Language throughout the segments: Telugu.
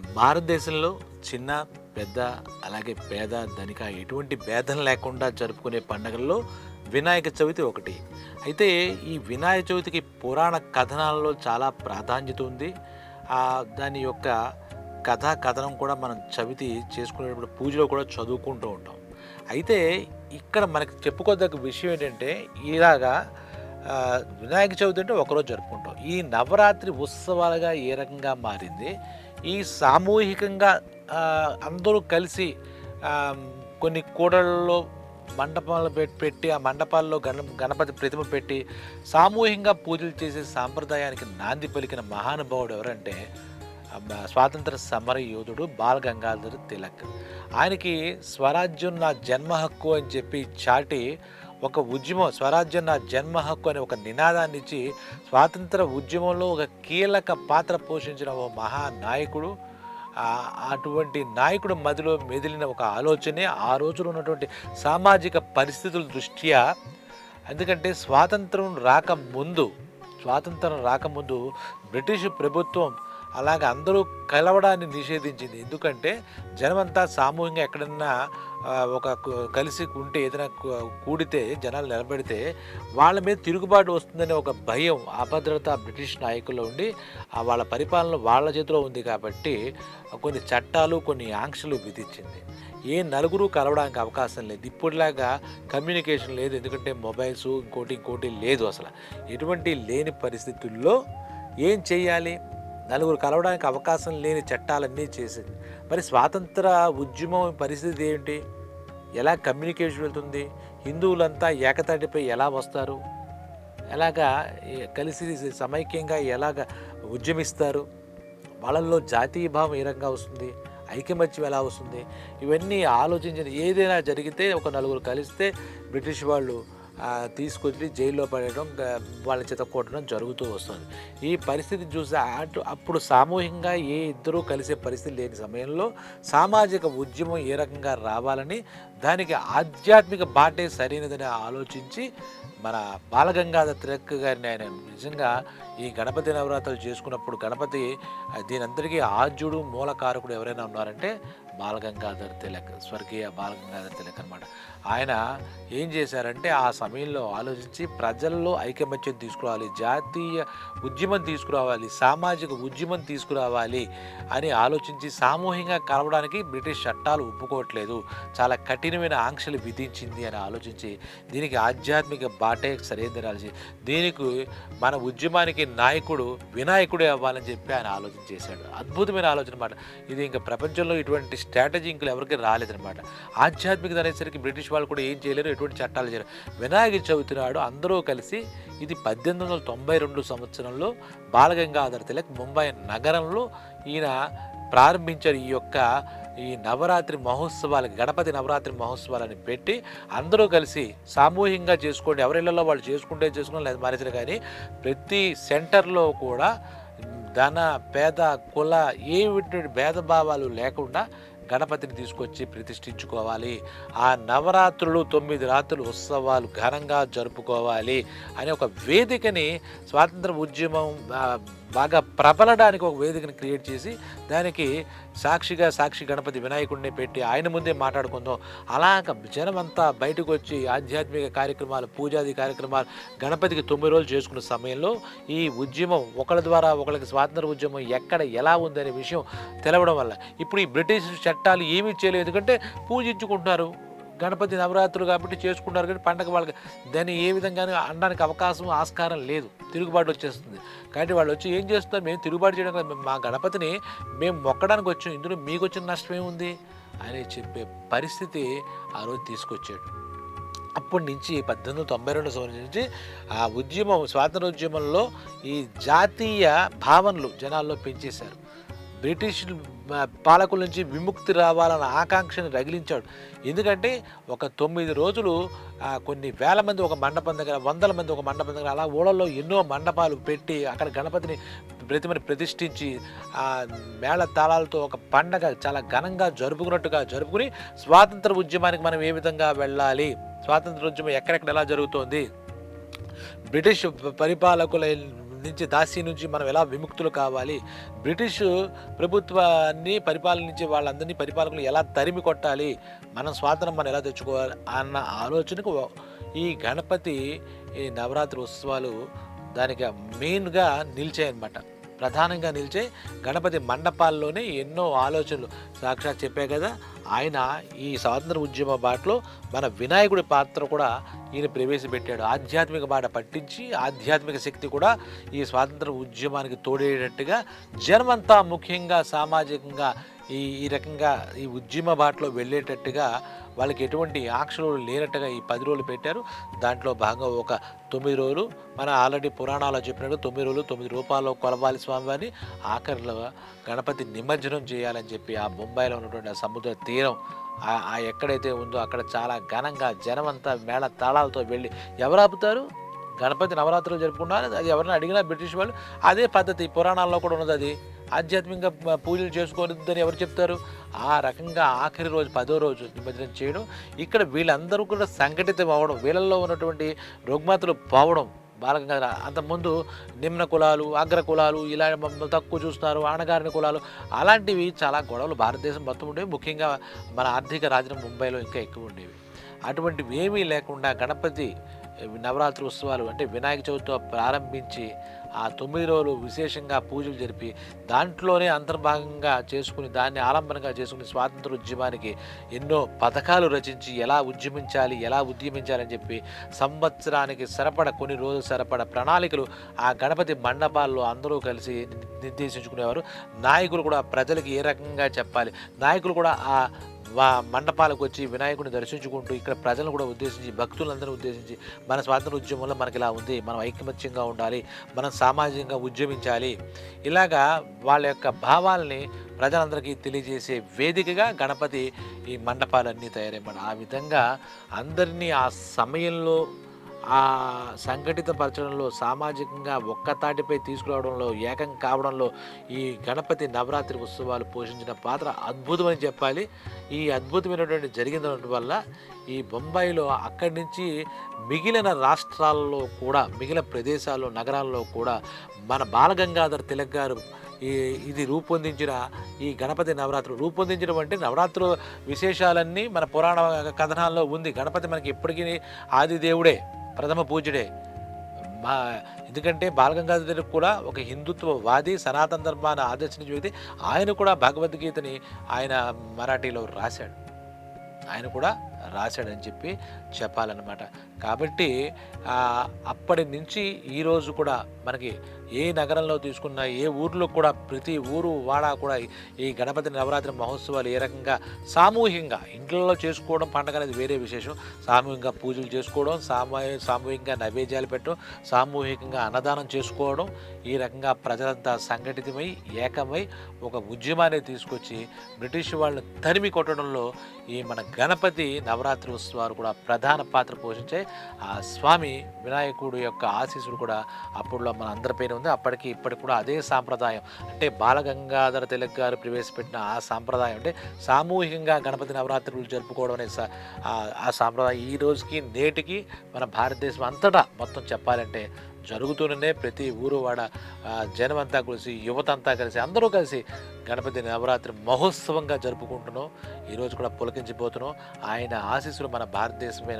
భారతదేశంలో చిన్న పెద్ద అలాగే పేద ధనిక ఎటువంటి భేదం లేకుండా జరుపుకునే పండుగల్లో వినాయక చవితి ఒకటి. అయితే ఈ వినాయక చవితికి పురాణ కథనాలలో చాలా ప్రాధాన్యత ఉంది. దాని యొక్క కథా కథనం కూడా మనం చవితి చేసుకునేటప్పుడు పూజలో కూడా చదువుకుంటూ ఉంటాం. అయితే ఇక్కడ మనకి చెప్పుకోదగ్గ విషయం ఏంటంటే ఇలాగా వినాయక చవితి అంటే ఒకరోజు జరుపుకుంటాం. ఈ నవరాత్రి ఉత్సవాలుగా ఏ రకంగా మారింది? ఈ సామూహికంగా అందరూ కలిసి కొన్ని కూడళ్ళలో మండపాలు పెట్టి ఆ మండపాల్లో గణ గణపతి ప్రతిమ పెట్టి సామూహికంగా పూజలు చేసే సాంప్రదాయానికి నాంది పలికిన మహానుభావుడు ఎవరంటే స్వాతంత్ర సమర యోధుడు బాల్ గంగాధర్ తిలక్. ఆయనకి స్వరాజ్యం నా జన్మ హక్కు అని చెప్పి చాటి ఒక ఉద్యమం స్వరాజ్యం నా జన్మ హక్కు అనే ఒక నినాదాన్ని ఇచ్చి స్వాతంత్ర ఉద్యమంలో ఒక కీలక పాత్ర పోషించిన ఓ మహానాయకుడు. అటువంటి నాయకుడు మదిలో మెదిలిన ఒక ఆలోచనే ఆ రోజులో ఉన్నటువంటి సామాజిక పరిస్థితుల దృష్ట్యా. ఎందుకంటే స్వాతంత్రం రాకముందు స్వాతంత్రం రాకముందు బ్రిటిష్ ప్రభుత్వం అలాగ అందరూ కలవడాన్ని నిషేధించింది. ఎందుకంటే జనమంతా సామూహికంగా ఎక్కడన్నా ఒక కలిసి ఉంటే ఏదైనా కూడితే జనాలు నిలబెడితే వాళ్ళ మీద తిరుగుబాటు వస్తుందనే ఒక భయం అభద్రత బ్రిటిష్ నాయకుల్లో ఉండి ఆ వాళ్ళ పరిపాలన వాళ్ళ చేతిలో ఉంది కాబట్టి కొన్ని చట్టాలు కొన్ని ఆంక్షలు విధించింది. ఏ నలుగురు కలవడానికి అవకాశం లేదు. ఇప్పటిలాగా కమ్యూనికేషన్ లేదు. ఎందుకంటే మొబైల్స్ ఇంకోటి ఇంకోటి లేదు అసలు. ఎటువంటి లేని పరిస్థితుల్లో ఏం చేయాలి? నలుగురు కలవడానికి అవకాశం లేని చట్టాలన్నీ చేసింది. మరి స్వాతంత్ర ఉద్యమం పరిస్థితి ఏంటి? ఎలా కమ్యూనికేషన్ వెళ్తుంది? హిందువులంతా ఏకతాటిపై ఎలా వస్తారు? ఎలాగా కలిసి సమైక్యంగా ఎలాగ ఉద్యమిస్తారు? వాళ్ళల్లో జాతీయ భావం ఏ రంగా వస్తుంది? ఐకమత్యం ఎలా వస్తుంది? ఇవన్నీ ఆలోచించిన ఏదైనా జరిగితే ఒక నలుగురు కలిస్తే బ్రిటిష్ వాళ్ళు తీసుకొచ్చి జైల్లో పడేయడం వాళ్ళ చేత కొట్టడం జరుగుతూ వస్తుంది. ఈ పరిస్థితి చూసి అటు అప్పుడు సామూహికంగా ఏ ఇద్దరూ కలిసే పరిస్థితి లేని సమయంలో సామాజిక ఉద్యమం ఏ రకంగా రావాలని దానికి ఆధ్యాత్మిక బాటే సరైనదని ఆలోచించి మన బాలగంగాధర తిలక్ గారిని ఆయన నిజంగా ఈ గణపతి నవరాత్రులు చేసుకున్నప్పుడు గణపతి దీనందరికీ దీనంతటికీ ఆద్యుడు మూలకారకుడు ఎవరైనా ఉన్నారంటే బాలగంగాధర్ తిలక్ స్వర్గీయ బాలగంగాధర్ తిలక్ అనమాట ఆయన ఏం చేశారంటే ఆ సమయంలో ఆలోచించి ప్రజల్లో ఐకమత్యం తీసుకురావాలి జాతీయ ఉద్యమం తీసుకురావాలి సామాజిక ఉద్యమం తీసుకురావాలి అని ఆలోచించి సామూహికంగా కలవడానికి బ్రిటిష్ చట్టాలు ఒప్పుకోవట్లేదు. చాలా కఠినమైన ఆంక్షలు విధించింది అని ఆలోచించి దీనికి ఆధ్యాత్మిక బాటే సరైనది దీనికి మన ఉద్యమానికి నాయకుడు వినాయకుడే అవ్వాలని చెప్పి ఆయన ఆలోచన చేశాడు. అద్భుతమైన ఆలోచన అనమాట ఇది ఇంకా ప్రపంచంలో ఇటువంటి స్ట్రాటజీ ఇంకా ఎవరికి రాలేదనమాట ఆధ్యాత్మికత అనేసరికి బ్రిటిష్ వాళ్ళు కూడా ఏం చేయలేరు ఎటువంటి చట్టాలు చేయలేరు. వినాయక చవితి నాడు అందరూ కలిసి ఇది పద్దెనిమిది వందల తొంభై రెండు సంవత్సరంలో బాలగంగాధర తిలక్ ముంబై నగరంలో ఈయన ప్రారంభించారు. ఈ యొక్క ఈ నవరాత్రి మహోత్సవాలు గణపతి నవరాత్రి మహోత్సవాలని పెట్టి అందరూ కలిసి సామూహికంగా చేసుకోండి. ఎవరిళ్ళలో వాళ్ళు చేసుకుంటే చేసుకుని లేదా మరిచిన కానీ ప్రతి సెంటర్లో కూడా ధన పేద కుల ఏ భేదభావాలు లేకుండా గణపతిని తీసుకొచ్చి ప్రతిష్ఠించుకోవాలి. ఆ నవరాత్రులు తొమ్మిది రాత్రులు ఉత్సవాలు ఘనంగా జరుపుకోవాలి అనే ఒక వేదికని స్వాతంత్ర ఉద్యమం బాగా ప్రబలడానికి ఒక వేదికను క్రియేట్ చేసి దానికి సాక్షిగా సాక్షి గణపతి వినాయకుడిని పెట్టి ఆయన ముందే మాట్లాడుకుందాం. అలాగ జనమంతా బయటకు వచ్చి ఆధ్యాత్మిక కార్యక్రమాలు పూజాది కార్యక్రమాలు గణపతికి తొమ్మిది రోజులు చేసుకున్న సమయంలో ఈ ఉద్యమం ఒకళ్ళ ద్వారా ఒకళ్ళకి స్వాతంత్ర ఉద్యమం ఎక్కడ ఎలా ఉందనే విషయం తెలవడం వల్ల. ఇప్పుడు ఈ బ్రిటిష్ చట్టాలు ఏమీ చేయలేదు. ఎందుకంటే పూజించుకుంటున్నారు. గణపతి నవరాత్రులు కాబట్టి చేసుకుంటారు కానీ పండగ వాళ్ళకి దాన్ని ఏ విధంగా అనడానికి అవకాశం ఆస్కారం లేదు. తిరుగుబాటు వచ్చేస్తుంది. కాబట్టి వాళ్ళు వచ్చి ఏం చేస్తున్నారు? మేము తిరుగుబాటు చేయడం మా గణపతిని మేము మొక్కడానికి వచ్చాం. ఇందులో మీకు వచ్చిన నష్టం ఏముంది? అని చెప్పే పరిస్థితి ఆ రోజు తీసుకొచ్చాడు. అప్పటి నుంచి పద్దెనిమిది వందల తొంభై రెండు సంవత్సరం నుంచి ఆ ఉద్యమం స్వాతంత్ర ఉద్యమంలో ఈ జాతీయ భావనలు జనాల్లో పెంచేశారు. బ్రిటిష్ పాలకుల నుంచి విముక్తి రావాలన్న ఆకాంక్షను రగిలించాడు. ఎందుకంటే ఒక తొమ్మిది రోజులు కొన్ని వేల మంది ఒక మండపం దగ్గర వందల మంది ఒక మండపం దగ్గర అలా ఊళ్ళల్లో ఎన్నో మండపాలు పెట్టి అక్కడ గణపతిని ప్రతిమని ప్రతిష్ఠించి ఆ మేళ తాళాలతో ఒక పండగ చాలా ఘనంగా జరుపుకున్నట్టుగా జరుపుకుని స్వాతంత్ర ఉద్యమానికి మనం ఏ విధంగా వెళ్ళాలి? స్వాతంత్ర ఉద్యమం ఎక్కడెక్కడ ఎలా జరుగుతోంది? బ్రిటిష్ పరిపాలకుల నుంచి దాసి నుంచి మనం ఎలా విముక్తులు కావాలి? బ్రిటిష్ ప్రభుత్వాన్ని పరిపాలించే వాళ్ళందరినీ పరిపాలకులు ఎలా తరిమి కొట్టాలి? మనం స్వాతంత్రం మనం ఎలా తెచ్చుకోవాలి? అన్న ఆలోచనకు ఈ గణపతి ఈ నవరాత్రి ఉత్సవాలు దానికి మెయిన్గా నిలిచాయన్నమాట. ప్రధానంగా నిలిచే గణపతి మండపాల్లోనే ఎన్నో ఆలోచనలు. సాక్షాత్ చెప్పే కదా ఆయన ఈ స్వాతంత్ర ఉద్యమ బాటలో మన వినాయకుడి పాత్ర కూడా ఈయన ప్రవేశపెట్టాడు. ఆధ్యాత్మిక బాట పట్టించి ఆధ్యాత్మిక శక్తి కూడా ఈ స్వాతంత్ర ఉద్యమానికి తోడేటట్టుగా జనమంతా ముఖ్యంగా సామాజికంగా ఈ ఈ రకంగా ఈ ఉద్యమ బాటలో వెళ్ళేటట్టుగా వాళ్ళకి ఎటువంటి ఆంక్షలు లేనట్టుగా ఈ పది రోజులు పెట్టారు. దాంట్లో భాగంగా ఒక తొమ్మిది రోజులు మన ఆల్రెడీ పురాణాలు చెప్పినట్టు తొమ్మిది రోజులు తొమ్మిది రూపాయలు కొలవాలి స్వామివారిని. ఆఖరిలో గణపతి నిమజ్జనం చేయాలని చెప్పి ఆ బొంబాయిలో ఉన్నటువంటి ఆ సముద్ర తీరం ఆ- ఆ ఎక్కడైతే ఉందో అక్కడ చాలా ఘనంగా జనమంతా మేళ తాళాలతో వెళ్ళి ఎవరు ఆపుతారు గణపతి నవరాత్రులు జరుపుకున్నారు అది ఎవరిని అడిగినా బ్రిటిష్ వాళ్ళు. అదే పద్ధతి పురాణాల్లో కూడా ఉన్నది అది. ఆధ్యాత్మికంగా పూజలు చేసుకోవద్దని ఎవరు చెప్తారు? ఆ రకంగా ఆఖరి రోజు పదో రోజు నిమజ్జనం చేయడం ఇక్కడ వీళ్ళందరూ కూడా సంఘటితం అవ్వడం వీళ్ళల్లో ఉన్నటువంటి రుగ్మతలు పోవడం బాలగంగాధర. అంతకుముందు నిమ్న కులాలు అగ్ర కులాలు ఇలా మమ్మల్ని తక్కువ చూస్తున్నారు ఆనగారిన కులాలు అలాంటివి చాలా గొడవలు భారతదేశం మొత్తం ఉండేవి. ముఖ్యంగా మన ఆర్థిక రాజధాని ముంబైలో ఇంకా ఎక్కువ ఉండేవి. అటువంటివి ఏమీ లేకుండా గణపతి నవరాత్రి ఉత్సవాలు అంటే వినాయక చవితితో ప్రారంభించి ఆ తొమ్మిది రోజులు విశేషంగా పూజలు జరిపి దాంట్లోనే అంతర్భాగంగా చేసుకుని దాన్ని ఆలంబనగా చేసుకుని స్వాతంత్ర ఉద్యమానికి ఎన్నో పథకాలు రచించి ఎలా ఉద్యమించాలి ఎలా ఉద్యమించాలని చెప్పి సంవత్సరానికి సరిపడ కొన్ని రోజులు సరిపడ ప్రణాళికలు ఆ గణపతి మండపాల్లో అందరూ కలిసి నిర్దేశించుకునేవారు. నాయకులు కూడా ప్రజలకు ఏ రకంగా చెప్పాలి? నాయకులు కూడా ఆ మండపాలకు వచ్చి వినాయకుడిని దర్శించుకుంటూ ఇక్కడ ప్రజలను కూడా ఉద్దేశించి భక్తులందరూ ఉద్దేశించి మన స్వాతంత్ర ఉద్యమంలో మనకి ఇలా ఉంది. మనం ఐకమత్యంగా ఉండాలి. మనం సామాజికంగా ఉద్యమించాలి. ఇలాగా వాళ్ళ యొక్క భావాల్ని ప్రజలందరికీ తెలియజేసే వేదికగా గణపతి ఈ మండపాలన్నీ తయారయ్యాయి ఆ విధంగా అందరినీ ఆ సమయంలో ఆ సంఘటితపరచడంలో సామాజికంగా ఒక్కతాటిపై తీసుకురావడంలో ఏకం కావడంలో ఈ గణపతి నవరాత్రి ఉత్సవాలు పోషించిన పాత్ర అద్భుతమని చెప్పాలి. ఈ అద్భుతమైనటువంటి జరిగినటువంటి వల్ల ఈ బొంబాయిలో అక్కడి నుంచి మిగిలిన రాష్ట్రాల్లో కూడా మిగిలిన ప్రదేశాల్లో నగరాల్లో కూడా మన బాలగంగాధర్ తిలక్ గారు ఈ ఇది రూపొందించిన ఈ గణపతి నవరాత్రులు రూపొందించడం అంటే నవరాత్రుల విశేషాలన్నీ మన పురాణ కథనాల్లో ఉంది. గణపతి మనకి ఎప్పటికీ ఆది దేవుడే ప్రథమ పూజ్యుడే. మా ఎందుకంటే బాలగంగాధర్ కూడా ఒక హిందుత్వవాది సనాతన ధర్మాన్ని ఆదర్శించిన వ్యక్తి. ఆయన కూడా భగవద్గీతని ఆయన మరాఠీలో రాశాడు. ఆయన కూడా రాశాడని చెప్పి చెప్పాలన్నమాట. కాబట్టి అప్పటి నుంచి ఈరోజు కూడా మనకి ఏ నగరంలో తీసుకున్నా ఏ ఊర్లో కూడా ప్రతి ఊరు వాడ కూడా ఈ- గణపతి నవరాత్రి మహోత్సవాలు ఏ రకంగా సామూహికంగా ఇంట్లో చేసుకోవడం పండగ అనేది వేరే విశేషం. సామూహికంగా పూజలు చేసుకోవడం సామూ సామూహికంగా నైవేద్యాలు పెట్టడం సామూహికంగా అన్నదానం చేసుకోవడం ఈ రకంగా ప్రజలంతా సంఘటితమై ఏకమై ఒక ఉద్యమాన్ని తీసుకొచ్చి బ్రిటిష్ వాళ్ళని తరిమి కొట్టడంలో ఈ మన గణపతి నవరాత్రి ఉత్సవాలు కూడా ప్రధాన పాత్ర పోషించే ఆ స్వామి వినాయకుడు యొక్క ఆశీస్సులు కూడా అప్పుడులో మన అందరిపైన ఉంది. అప్పటికి ఇప్పటికి కూడా అదే సాంప్రదాయం. అంటే బాలగంగాధర తిలక్ గారు ప్రవేశపెట్టిన ఆ సాంప్రదాయం. అంటే సామూహికంగా గణపతి నవరాత్రులు జరుపుకోవడం అనే ఆ సాంప్రదాయం ఈ రోజుకి నేటికి మన భారతదేశం అంతటా మొత్తం చెప్పాలంటే జరుగుతూనే ప్రతి ఊరు వాడ జనమంతా కలిసి యువతంతా కలిసి అందరూ కలిసి గణపతి నవరాత్రి మహోత్సవంగా జరుపుకుంటున్నాం. ఈరోజు కూడా పులకించిపోతున్నాం. ఆయన ఆశీస్సులు మన భారతదేశం మీద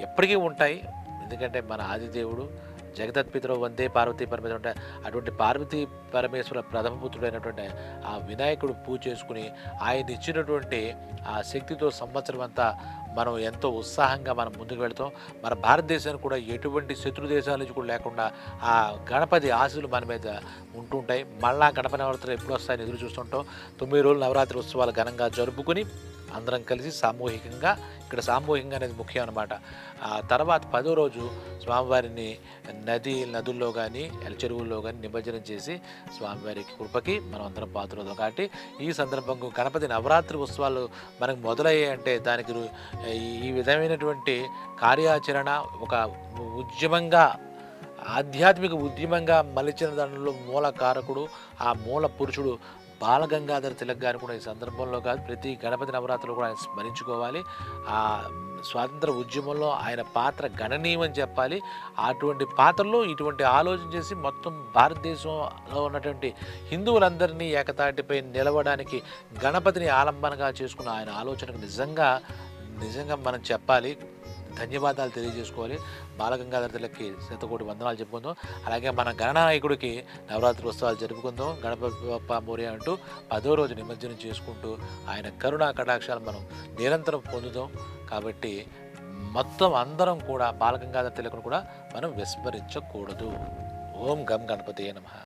ఎప్పటికీ ఉంటాయి. ఎందుకంటే మన ఆదిదేవుడు జగదత్పితరు వందే పార్వతీ పరమేశ్వరు అంటే అటువంటి పార్వతీ పరమేశ్వర ప్రథమ పుత్రుడైనటువంటి ఆ వినాయకుడు పూజ చేసుకుని ఆయన ఇచ్చినటువంటి ఆ శక్తితో సంవత్సరం అంతా మనం ఎంతో ఉత్సాహంగా మనం ముందుకు వెళ్తాం. మన భారతదేశానికి కూడా ఎటువంటి శత్రు దేశాల నుంచి కూడా లేకుండా ఆ గణపతి ఆశలు మన మీద ఉంటుంటాయి మళ్ళా గణపతి నవరాత్రులు ఎప్పుడు వస్తాయని ఎదురు చూస్తుంటాం. తొమ్మిది రోజులు నవరాత్రి ఉత్సవాలు ఘనంగా జరుపుకుని అందరం కలిసి సామూహికంగా ఇక్కడ సామూహికంగా అనేది ముఖ్యం అనమాట ఆ తర్వాత పదో రోజు స్వామివారిని నది నదుల్లో కానీ చెరువుల్లో కానీ నిమజ్జనం చేసి స్వామివారికి కృపకి మనం అందరం పాత్రలు. కాబట్టి ఈ సందర్భంగా గణపతి నవరాత్రి ఉత్సవాలు మనకు మొదలయ్యాయి అంటే దానికి ఈ- విధమైనటువంటి కార్యాచరణ ఒక ఉద్యమంగా ఆధ్యాత్మిక ఉద్యమంగా మలిచిన దానిలో మూల కారకుడు ఆ మూల పురుషుడు బాలగంగాధర తిలక్ గారు కూడా ఈ సందర్భంలో కాదు ప్రతి గణపతి నవరాత్రులు కూడా ఆయన స్మరించుకోవాలి. ఆ స్వాతంత్ర ఉద్యమంలో ఆయన పాత్ర గణనీయమని చెప్పాలి. అటువంటి పాత్రలో ఇటువంటి ఆలోచన చేసి మొత్తం భారతదేశంలో ఉన్నటువంటి హిందువులందరినీ ఏకతాటిపై నిలవడానికి గణపతిని ఆలంబనగా చేసుకున్న ఆయన ఆలోచనకు నిజంగా నిజంగా మనం చెప్పాలి ధన్యవాదాలు తెలియజేసుకోవాలి. బాలగంగాధర తిలక్కి శతకోటి వందనాలు చెప్పుకుందాం. అలాగే మన గణనాయకుడికి నవరాత్రి ఉత్సవాలు జరుపుకుందాం. గణపతి బప్ప మోరియా అంటూ పదో రోజు నిమజ్జనం చేసుకుంటూ ఆయన కరుణా కటాక్షాలు మనం నిరంతరం పొందుదాం. కాబట్టి మొత్తం అందరం కూడా బాలగంగాధర తిలకును కూడా మనం విస్మరించకూడదు. ఓం గం గణపతి నమః.